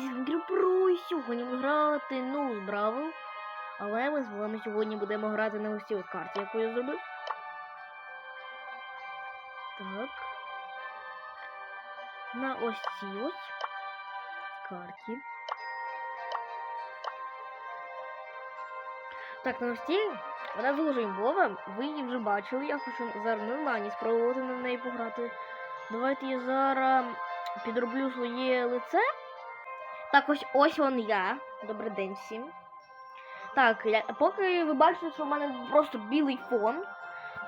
друзі, про сьогодні ми грати ну Бравл. Але ми з вами сьогодні будемо грати на цій от карті, яку я зробив. Так. На ось цій ось карті. Так, на ось цій вона дуже імбова. Ви її вже бачили. Я хочу зараз на спробувати на неї пограти. Давайте я зараз підроблю своє лице. Так, ось ось он я. Добрий день всім. Так, я, поки ви бачите, що в мене просто білий фон.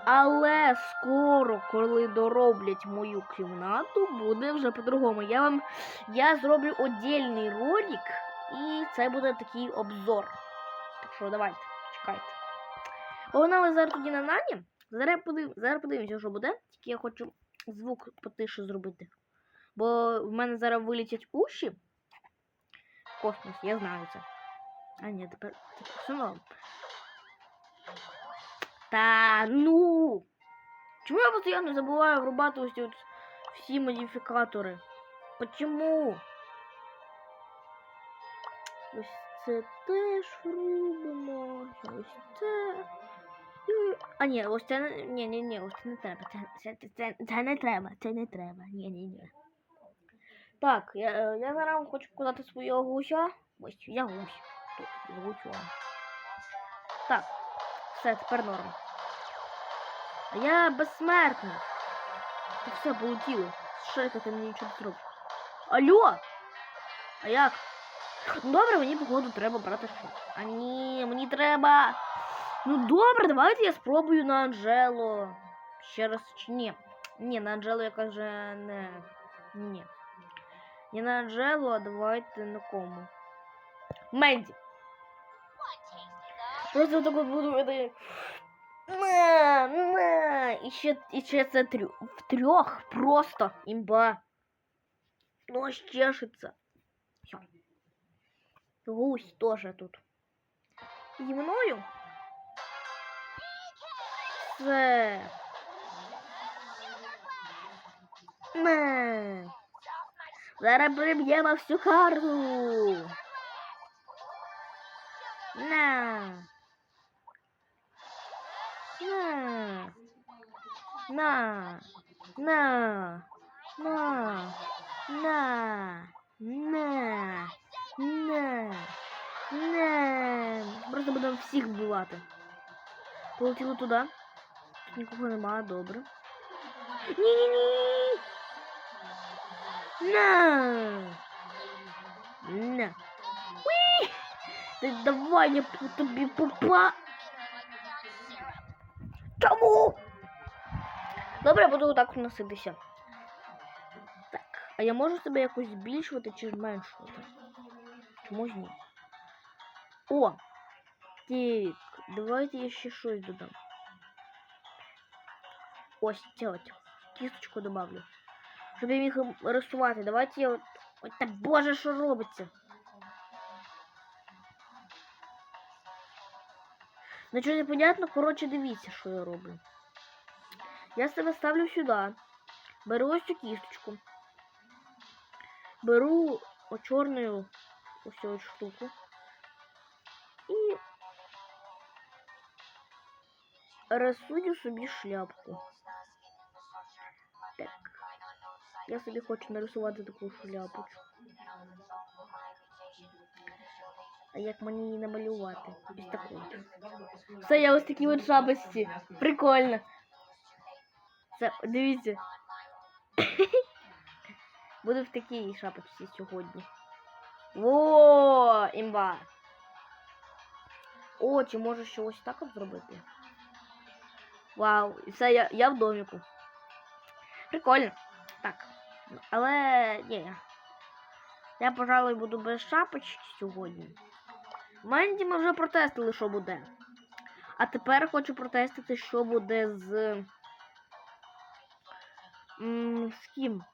Але скоро, коли дороблять мою кімнату, буде вже по-другому. Я вам я зроблю отдельний ролик, і це буде такий обзор. Так що давайте, чекайте. Погнали зараз тоді на Нані. Зараз, подив... зараз подивимося, що буде. Тільки я хочу звук потише зробити. Бо в мене зараз вилетять уші. в Космос, я знаю це. А, ні, тепер, тепер все норм. Та ну. Чому я постійно забуваю врубати ось ці от всі модифікатори? Почему? Ось це теж робимо. Ось це. І- А ні, ось це не- ні, ні, ні, ось це не треба. Це, це, це, це, це не треба, це не треба. Ні, ні, ні. Так, я, е, я зараз вам хочу показати свого гуся. Ось я гусь. Тут з гусем. Так, все, тепер норм. А я безсмертний. Та все, полетіло. Шейка, ти мені нічого не зробиш. Алло! А як? Ну добре, мені походу треба брати що. А ні, мені треба. Ну добре, давайте я спробую на Анжело. Ще раз чи ні. Ні, на Анжело я кажу не. Ні. Не на Анжелу, а давайте на кому. Менді. Просто так от буду это... На, на. І ще, і ще це трьох. В трьох просто імба. Ну, аж чешется. Все. Гусь тоже тут. Зі мною. Все. На. Зараз приб'ємо всю карту. На. На. На. На. На. На. На. На. На. Просто будемо всіх вбивати. Полетіло туди. Тут нікого немає, добре. Ні-ні-ні. На. На. Уи! Ти давай я по тобі попа. Чому? Добре, буду так носитися. Так, а я можу себе якось збільшувати чи зменшувати? Чомусь ні. О! Так, давайте я ще щось додам. Ось от. Кісточку добавлю. Щоб я міг рисувати. Давайте я от. Ой, та боже, що робиться? Нічого не понятно, коротше, дивіться, що я роблю. Я себе ставлю сюди. Беру ось цю кісточку. Беру о чорну ось цю штуку. І рисую собі шляпку. Я собі хочу нарисувати таку шляпочку. А як мені її намалювати? Ось таку. Все, я ось такі от шапочці. Прикольно. Це, дивіться. Буду в такій шапочці сьогодні. О, імба. О, чи можу ще ось так от зробити? Вау, і все, я, я в доміку. Прикольно. Але ні. Я, пожалуй, буду без шапочки сьогодні. Менді ми вже протестили, що буде. А тепер хочу протестити, що буде з. М, з ким?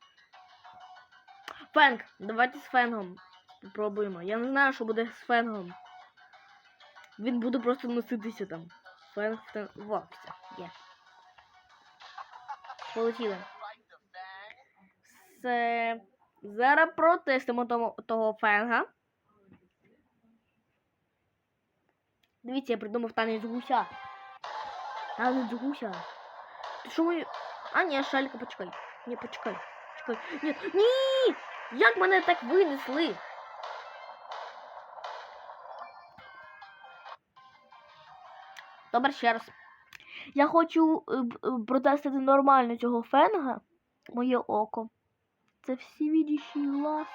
Фенг. Давайте з Фенгом. Попробуємо. Я не знаю, що буде з Фенгом. Він буде просто носитися там. Фенг, фенг. Во, все, є. Полетіли. Все. Зараз протестимо того, того фенга. Дивіться, я придумав танець гуся. Танець гуся. Ти що ми. А, ні, шалька, почекай. Ні, почекай. Почекай. Ні. Ні! Як мене так винесли? Добре, ще раз. Я хочу е, протестити нормально цього фенга. Моє око. Це всевидящий глаз.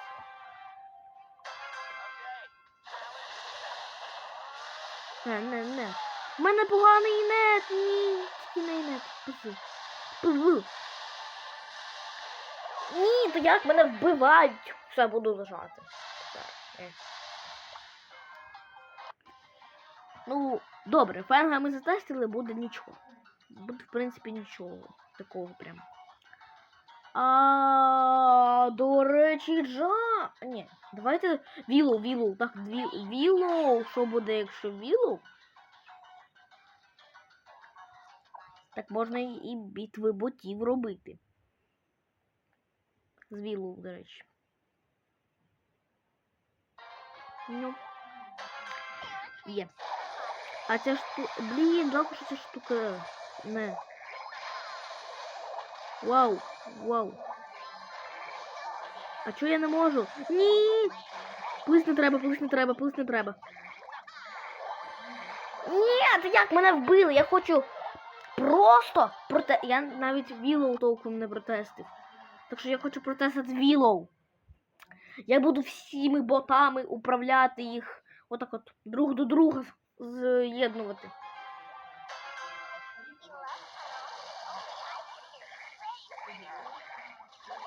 Не, не, не. У мене поганий нет. Ні, не нет. Пизу. Ні, то як мене вбивають. Все, буду лежати. Е. Ну, добре, фенга ми затестили, буде нічого. Буде, в принципі, нічого. Такого прям. А, до речі, Джа. Ні, давайте Вілоу, Вілоу. Так, дві... Вілоу. Що буде, якщо Вілоу? Так можна і- битви ботів робити. З Вілоу, до речі. Ну. Є. А ця штука. Блін, жалко, що ця штука. Не. Вау, вау. А чого я не можу? Ні! Плис не треба, плис не треба, плис не треба. Ні, як мене вбили? Я хочу просто проте. Я навіть Вілоу толком не протестив. Так що я хочу протестити Вілоу. Я буду всіми ботами управляти їх отак от друг до друга з'єднувати.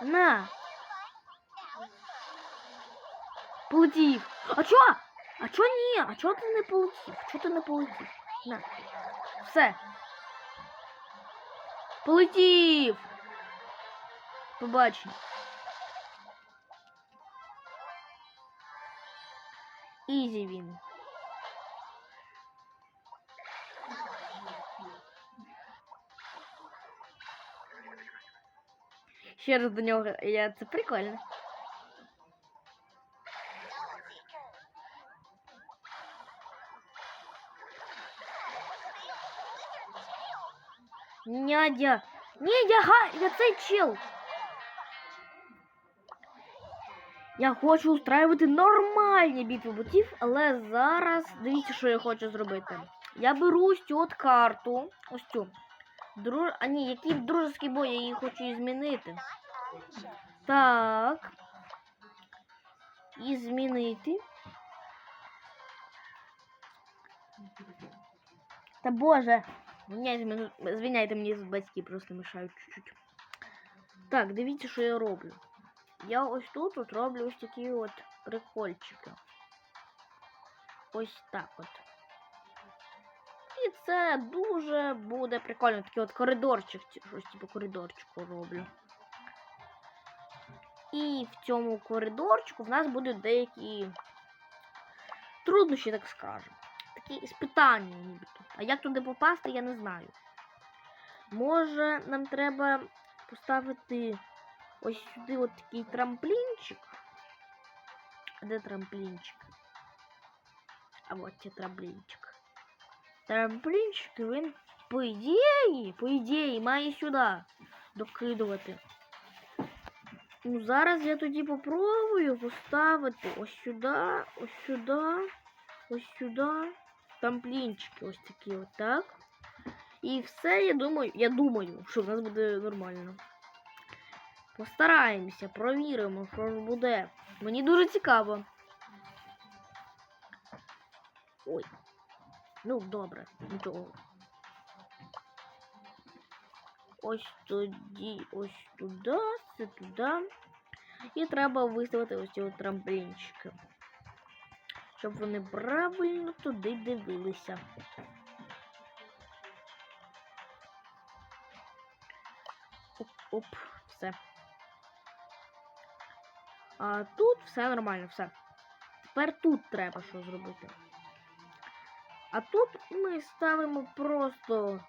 На. Полетів. А чо? А чо ні? А чо ти не полетів? Чо ти не полетів? На. Все. Полетів. Побачення. Ізі він. Ще раз до нього. Я... Це прикольно. Нядя. Я га, я цей чел. Я хочу устраювати нормальні битви ботів, але зараз дивіться, що я хочу зробити. Я беру ось цю от карту. Ось цю. Друж... А ні, який дружеський бой, я її хочу і змінити. Так. І змінити. Та боже. Звиняйте, мене- звиняйте мені батьки просто мешають чуть-чуть. Так, дивіться, що я роблю. Я ось тут от роблю ось такі от прикольчики. Ось так от. І це дуже буде прикольно. Такий от коридорчик, щось типу коридорчику роблю. І в цьому коридорчику в нас будуть деякі труднощі, так скажемо. Такі іспитання нібито. А як туди попасти, я не знаю. Може, нам треба поставити ось сюди от такий трамплінчик. Де трамплінчик? А от це трамплінчик. Трамплінчик, він, по ідеї, по ідеї, має сюди докидувати. Ну, зараз я тоді попробую поставити ось сюди, ось сюди, ось сюди. Трамплінчики ось такі от так. І все, я думаю, я думаю, що в нас буде нормально. Постараємося, провіримо, що ж буде. Мені дуже цікаво. Ой. Ну, добре, нічого. Ось тоді, ось туди, це туди. І треба виставити ось ці трамплінчики. Щоб вони правильно туди дивилися. Оп, оп, все. А тут все нормально, все. Тепер тут треба що зробити. А тут ми ставимо просто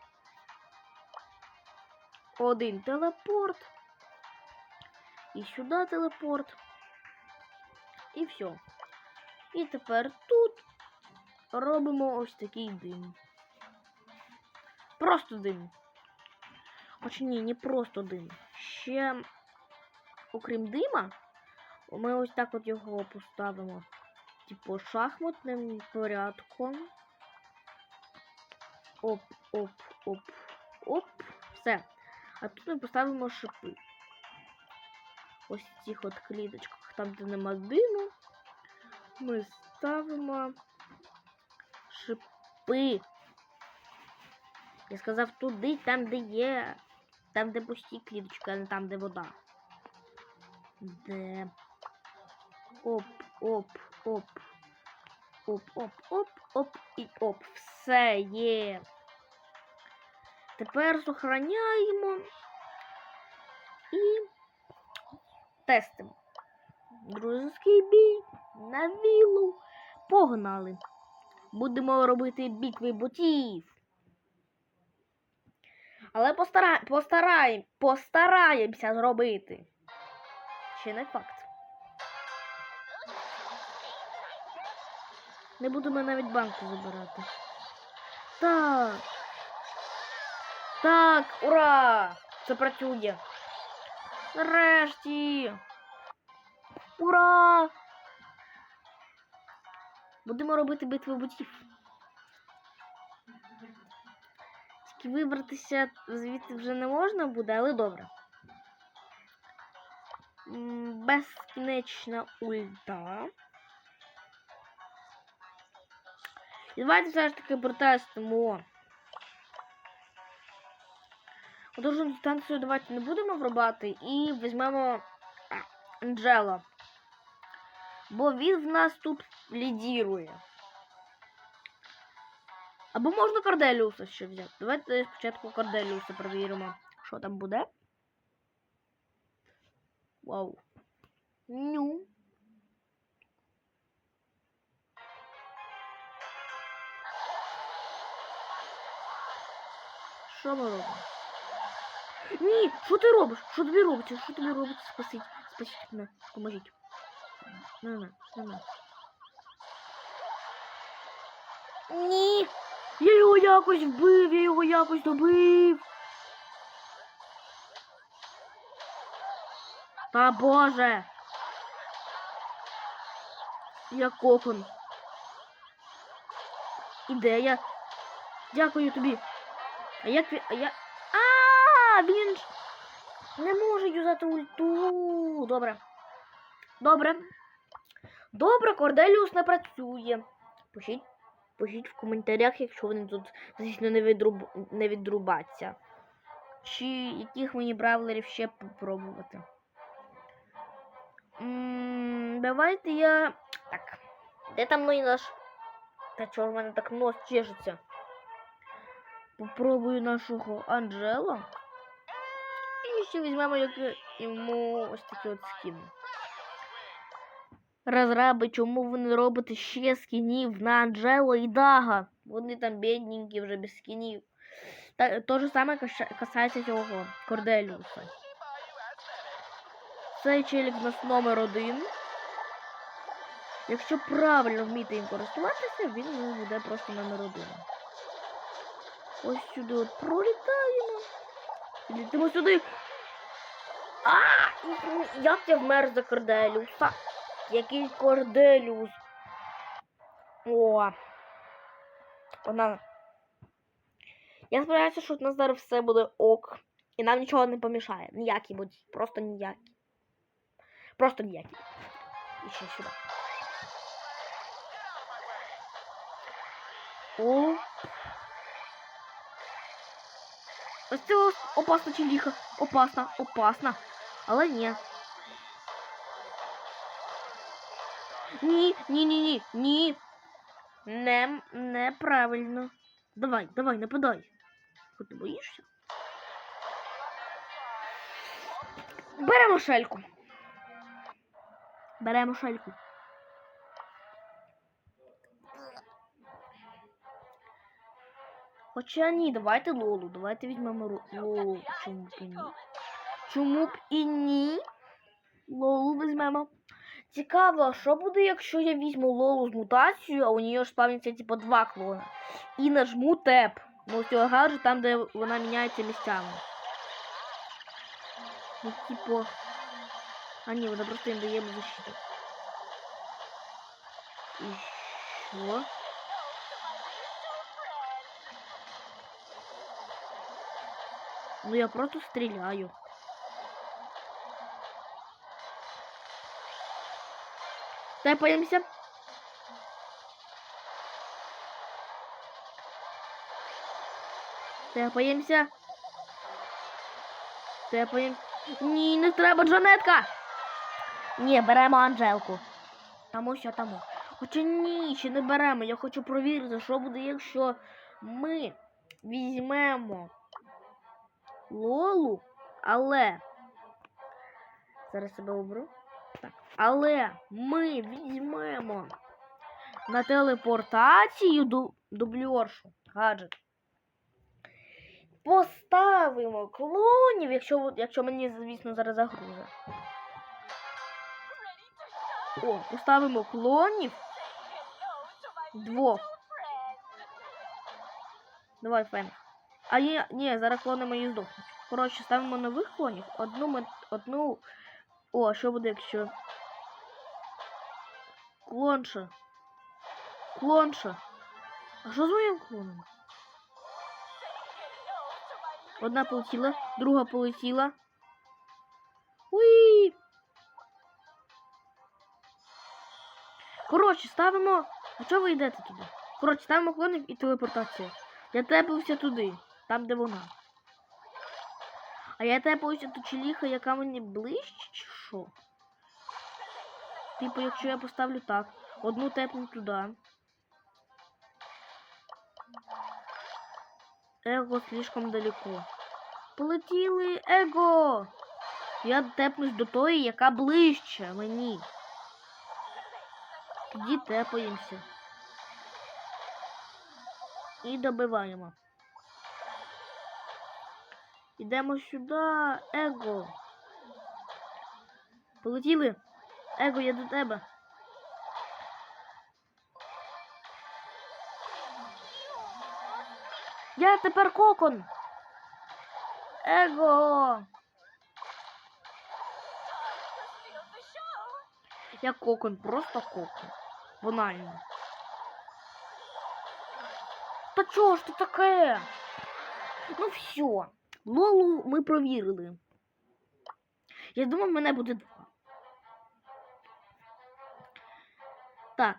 один телепорт. І сюди телепорт. І все. І тепер тут робимо ось такий дим. Просто дим. Хоч ні, не просто дим. Ще, окрім дима, ми ось так от його поставимо. Типу шахматним порядком. Оп, оп, оп, оп. Все. А тут ми поставимо шипи. Ось в цих от кліточках, там, де нема диму, ми ставимо шипи. Я сказав туди, там, де є. Там, де пусті кліточки, а не там, де вода. Де. Оп, оп, оп. Оп, оп, оп, оп і оп. Все є. Тепер сохраняємо і тестимо. Дружеский бій на вілу. Погнали. Будемо робити битви ботів. Але постара... постараєм... постараємося зробити. Ще не факт. Не будемо навіть банку забирати. Так. Так, ура! Це працює. Нарешті. Ура! Будемо робити битви ботів. Тільки вибратися звідти вже не можна буде, але добре. Безкінечна ульта. І давайте все ж таки протестимо. Отож, дистанцію давайте не будемо врубати і візьмемо Анджела. Бо він в нас тут лідірує. Або можна Корделіуса ще взяти. Давайте спочатку Корделіуса перевіримо, що там буде. Вау. Ню. Що ми робимо? Ні, що ти робиш? Що тобі робиться? Що тобі робиться? Спасіть, спасіть мене, поможіть. На, на, на. Ні. Я його якось вбив, я його якось добив. Та боже. Я кокон. Ідея. Дякую тобі. А як він. А я. А, він ж не може юзати ульту. Добре. Добре. Добре, Корделіус не працює. Пишіть, пишіть в коментарях, якщо вони тут, звісно, не, відруб... не відрубаться. Чи яких мені бравлерів ще попробувати. М, Давайте я. Так. Де там мій наш. Та чого в мене так нос чешеться? Попробую нашого Анджела. І ще візьмемо йому ось такі от скіни. Розраби, чому ви не робите ще скінів на Анджело і Дага? Вони там бідненькі вже без скінів. Та, то же саме касається цього Корделіуса. Цей челік у нас номер один. Якщо правильно вміти їм користуватися, він буде просто номер один. Ось сюди от пролітаємо. Літимо сюди. А! Як я вмер за Корделіуса? Який Корделіус? О! Вона. Я сподіваюся, що у нас зараз все буде ок. І нам нічого не помішає. Ніякі будуть. Просто ніякі. Просто ніякі. І ще сюди. О. Ось це опасна челіха. Опасна, опасна. Але ні. Ні, ні, ні, ні, ні. Не, неправильно. Давай, давай, нападай. Ти боїшся? Беремо шельку. Беремо шельку. Хоча ні, давайте Лолу. Давайте візьмемо Лолу. Чому б і ні? Чому б і ні? Лолу візьмемо. Цікаво, що буде, якщо я візьму Лолу з мутацією, а у нее ж спавняться типу два клона. І нажму теп. Ну, цього гаджет там, де вона міняється місцями. Ну, типу. А ні, вона просто їм дає защиту. І що? Ну я просто стріляю. Тепаємося. Тепаємося. Тепаєм. Ні, не треба Джанетка. Ні, беремо Анжелку. Тому що тому. Хоча ні, ще не беремо. Я хочу провірити, що буде, якщо ми візьмемо Лолу, але. Зараз себе оберу. Так. Але ми візьмемо на телепортацію ду- дубльоршу гаджет. Поставимо клонів, якщо, якщо мені, звісно, зараз загрузить. О, поставимо клонів. Двох. Давай, фен. А ні, ні, зараз клони мої здохнуть. Коротше, ставимо нових клонів. Одну ми. Одну. О, що буде, якщо. Клонша. Клонша. А що з моїм клоном? Одна полетіла, друга полетіла. Уї! Коротше, ставимо. А чого ви йдете туди? Коротше, ставимо клонів і телепортацію. Я тепався туди, там, де вона. А я тепаюся до челіха, яка мені ближче, чи що? Типу, якщо я поставлю так, одну тепну туди. Его слишком далеко. Полетіли его! Я тепнусь до тої, яка ближче мені. Тоді тепаємося. І добиваємо. Ідемо сюди, Его. Полетіли. Его, я до тебе. Я тепер кокон. Его. Я кокон, просто кокон. Банально. Та чого ж ти таке? Ну все. Лолу ми провірили. Я думав, мене буде два. Так.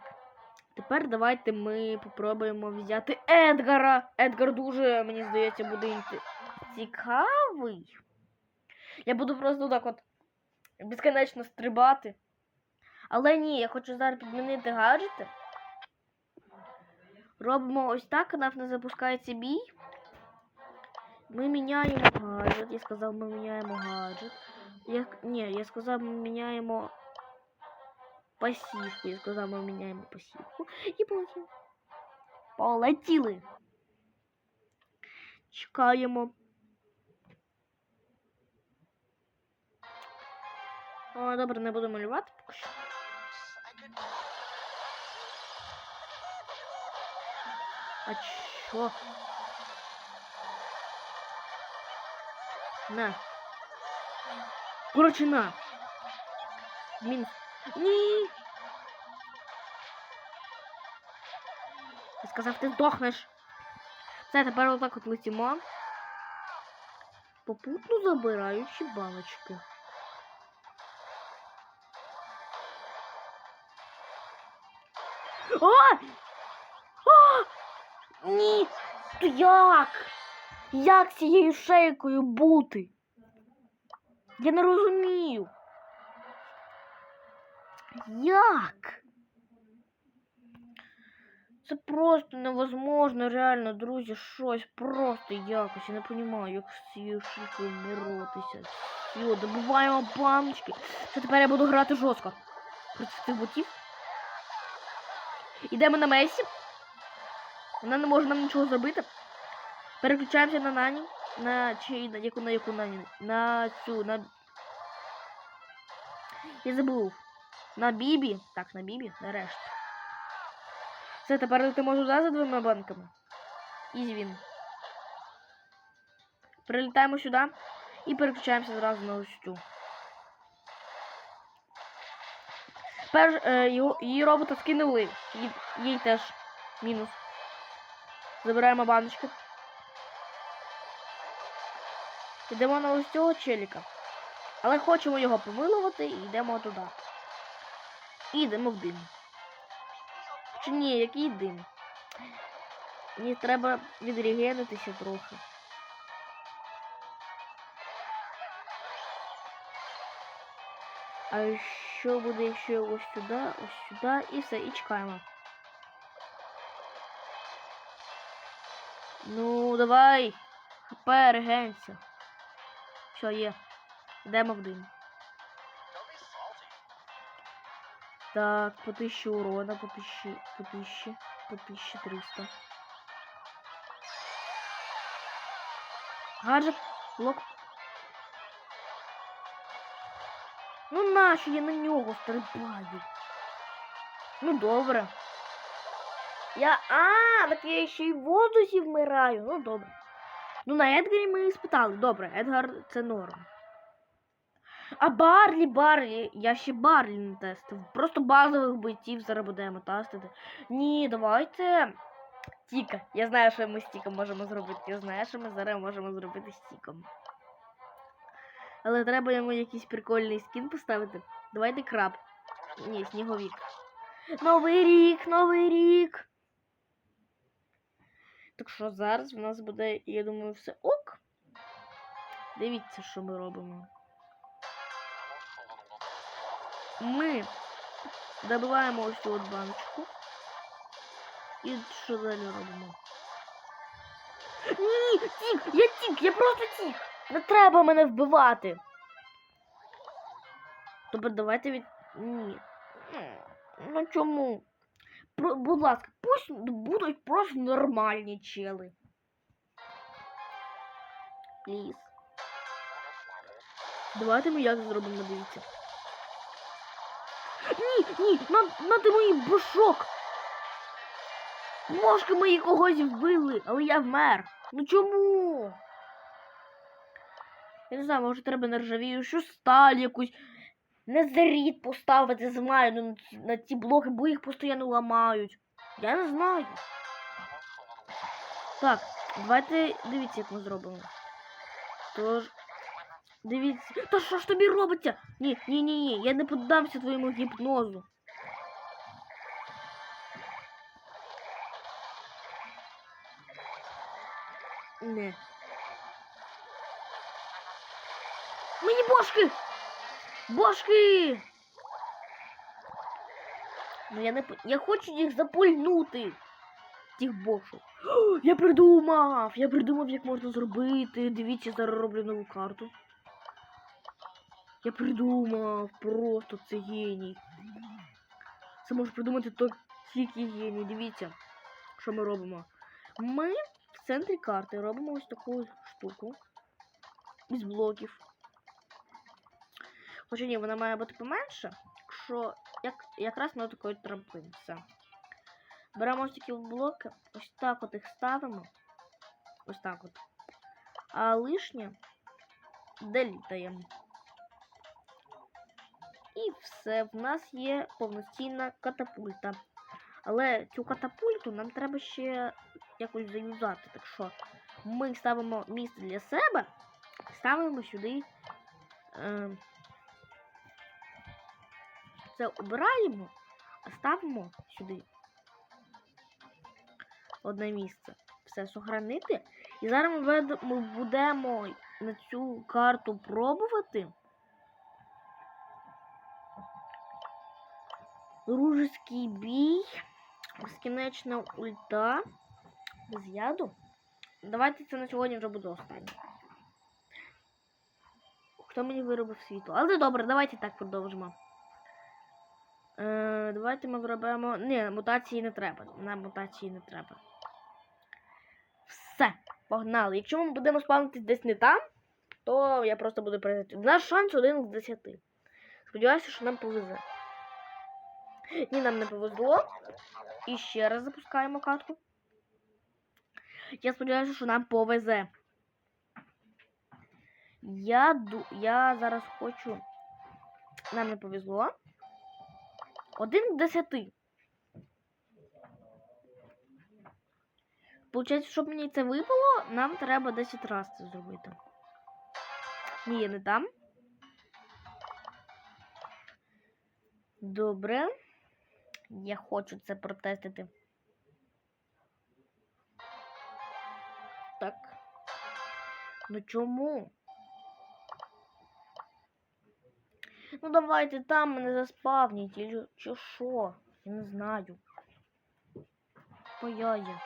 Тепер давайте ми попробуємо взяти Едгара. Едгар дуже, мені здається, буде цікавий. Я буду просто так от безконечно стрибати. Але ні, я хочу зараз підмінити гаджети. Робимо ось так, коли в нас запускається бій. Ми міняємо гаджет. Я сказав, ми міняємо гаджет. Я, ні, я сказав, ми міняємо пасівку. Я сказав, ми міняємо пасівку. І полетіли. Полетіли. Чекаємо. О, добре, не буду малювати поки що. А чё? На. Короче, на. Мінус. Ні. Я сказав, ти здохнеш. Все, тепер отак от летимо. Попутно забираючи баночки. О! О! Ні! То як? Як цією шейкою бути? Я не розумію. Як? Це просто невозможно, реально, друзі, щось просто якось. Я не розумію, як з цією шейкою боротися. Все, добуваємо баночки. Це тепер я буду грати жорстко. Проти цих ботів. Ідемо на Месі. Вона не може нам нічого зробити. Переключаємося на Нані. На чи на яку на яку Нані? На цю, на. Я забув. На Бібі. Так, на Бібі, нарешті. Все, тепер летимо туди за двома банками. Ізвін. Прилітаємо сюди і переключаємося зразу на ось цю. Перш, е, її робота скинули. Їй, їй теж мінус. Забираємо баночки. Йдемо на ось цього челіка. Але хочемо його помилувати і йдемо туди. І йдемо в дим. Чи ні, який дим? Мені треба відрегенитися трохи. А що буде, якщо ось сюди, ось сюди і все, і чекаємо. Ну, давай. ХП, регенься. Все, є. Йдемо в дим. Так, по 1000 урона, по 1000, по 1000, по 1300. Гаджет, лок. Ну нащо я на нього стрибаю? Ну добре. Я. А, так я ще й в воздусі вмираю. Ну добре. Ну на Едгарі ми і спитали. Добре, Едгар це норм. А Барлі, Барлі, я ще Барлі не тестив. Просто базових бойців зараз будемо тестити. Ні, давайте. Тіка. Я знаю, що ми з Тіком можемо зробити. Я знаю, що ми зараз можемо зробити з Тіком. Але треба йому якийсь прикольний скін поставити. Давайте краб. Ні, сніговік. Новий рік, новий рік. Так що зараз в нас буде, я думаю, все ок. Дивіться, що ми робимо. Ми добиваємо ось цю от баночку. І що далі робимо? Ні, тік! Я тік! Я просто тік! Не треба мене вбивати. Тобто давайте від. Ні. Ну чому? Будь ласка, пусть будуть просто нормальні чели. Пліз. Давайте ми як зробимо, дивіться. Ні, ні, на, на ти мої бушок. Мошки мої когось вбили, але я вмер. Ну чому? Я не знаю, може треба нержавію, що сталь якусь. Незаріт поставити знаю на, ці- блоки, бо їх постійно ламають. Я не знаю. Так, давайте дивіться, як ми зробимо. Тож. Дивіться. Та що ж тобі робиться? Ні, ні, ні, ні, я не піддамся твоєму гіпнозу. Не. Мені бошки! Бошки! Ну я не Я хочу їх запульнути. Тих бошок. Я придумав! Я придумав, як можна зробити. Дивіться, зараз роблю нову карту. Я придумав. Просто це геній. Це може придумати тільки геній. Дивіться, що ми робимо. Ми в центрі карти робимо ось таку штуку. Із блоків. Хоча ні, вона має бути поменше. Якщо як, якраз на такої трамплин. Все. Беремо ось такі блоки, ось так от їх ставимо. Ось так от. А лишнє делітаємо. І все, в нас є повноцінна катапульта. Але цю катапульту нам треба ще якось заюзати. Так що ми ставимо місце для себе, ставимо сюди. Е, це обираємо, а ставимо сюди одне місце. Все сохранити. І зараз ми, будемо на цю карту пробувати. Дружеський бій. Безкінечна ульта. Без яду. Давайте це на сьогодні вже буде останнє. Хто мені виробив світло? Але добре, давайте так продовжимо. Е, давайте ми зробимо. Ні, мутації не треба. Нам мутації не треба. Все, погнали. Якщо ми будемо спавнитись десь не там, то я просто буду прийти. Наш шанс один з 10. Сподіваюся, що нам повезе. Ні, нам не повезло. І ще раз запускаємо катку. Я сподіваюся, що нам повезе. Я, ду... я зараз хочу. Нам не повезло. Один к десяти. Получається, щоб мені це випало, нам треба 10 разів це зробити. Ні, не там. Добре. Я хочу це протестити. Так. Ну чому? Ну давайте там мене заспавніть, чи, чи що? Я не знаю. Паяє.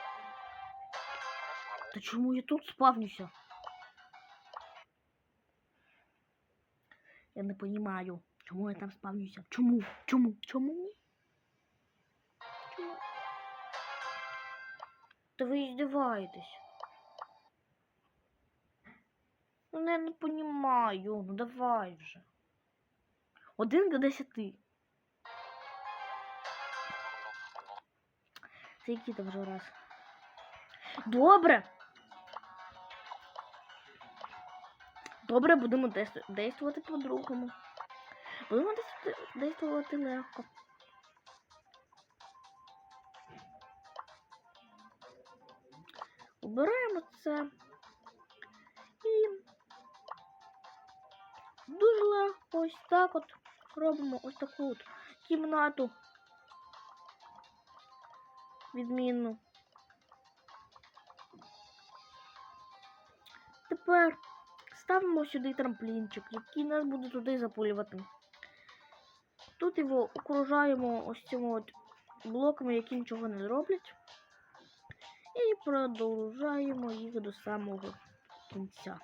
Та чому я тут спавнюся? Я не понимаю, чому я там спавнюся. Чому? Чому? Чому? Чому? Та ви здиваєтесь. Ну я не понимаю. Ну давай вже. Один до десяти. Це який там вже раз? Добре. Добре, будемо действувати по-другому. Будемо дейс- действувати легко. Обираємо це. І дуже легко ось так от робимо ось таку от кімнату. Відмінну. Тепер ставимо сюди трамплінчик, який нас буде туди запулювати. Тут його окружаємо ось цими от блоками, які нічого не зроблять. І продовжаємо їх до самого кінця.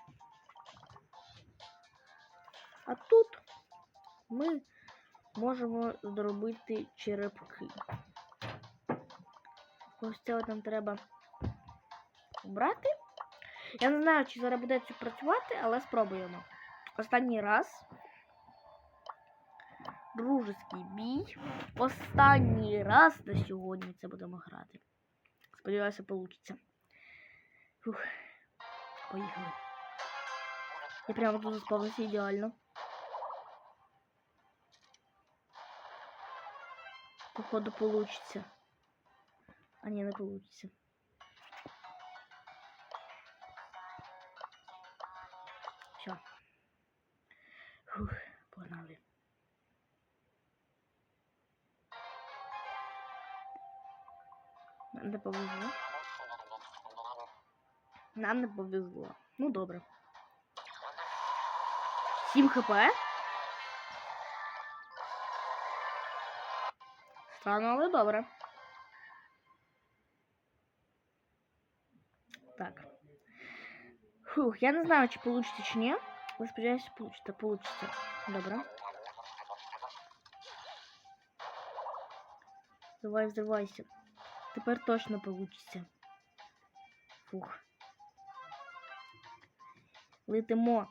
А тут ми можемо зробити черепки. Ось це нам треба обрати. Я не знаю, чи зараз буде це працювати, але спробуємо. Останній раз. Дружеський бій. Останній раз на сьогодні це будемо грати. Сподіваюся, вийде. Поїхали. Я прямо тут заспавнився ідеально. Походу получится. А не, не получится. Все. Фух, погнали. Нам не повезло. Нам не повезло. Ну добре. 7 хп. Странно, але добре. Так. Фух, я не знаю, чи получится, чи ні. Але сподіваюся, получится. Получится. Добре. Давай, взривайся. Тепер точно получится. Фух. Летимо.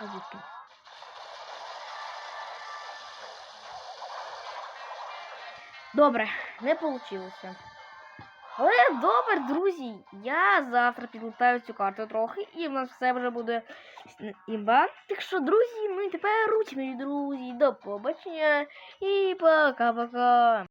А звідки? Добре, не вийшло. Але добре, друзі, я завтра підлетаю цю карту трохи, і в нас все вже буде імба. Так що, друзі, ну і тепер руч, мої друзі, до побачення і пока-пока.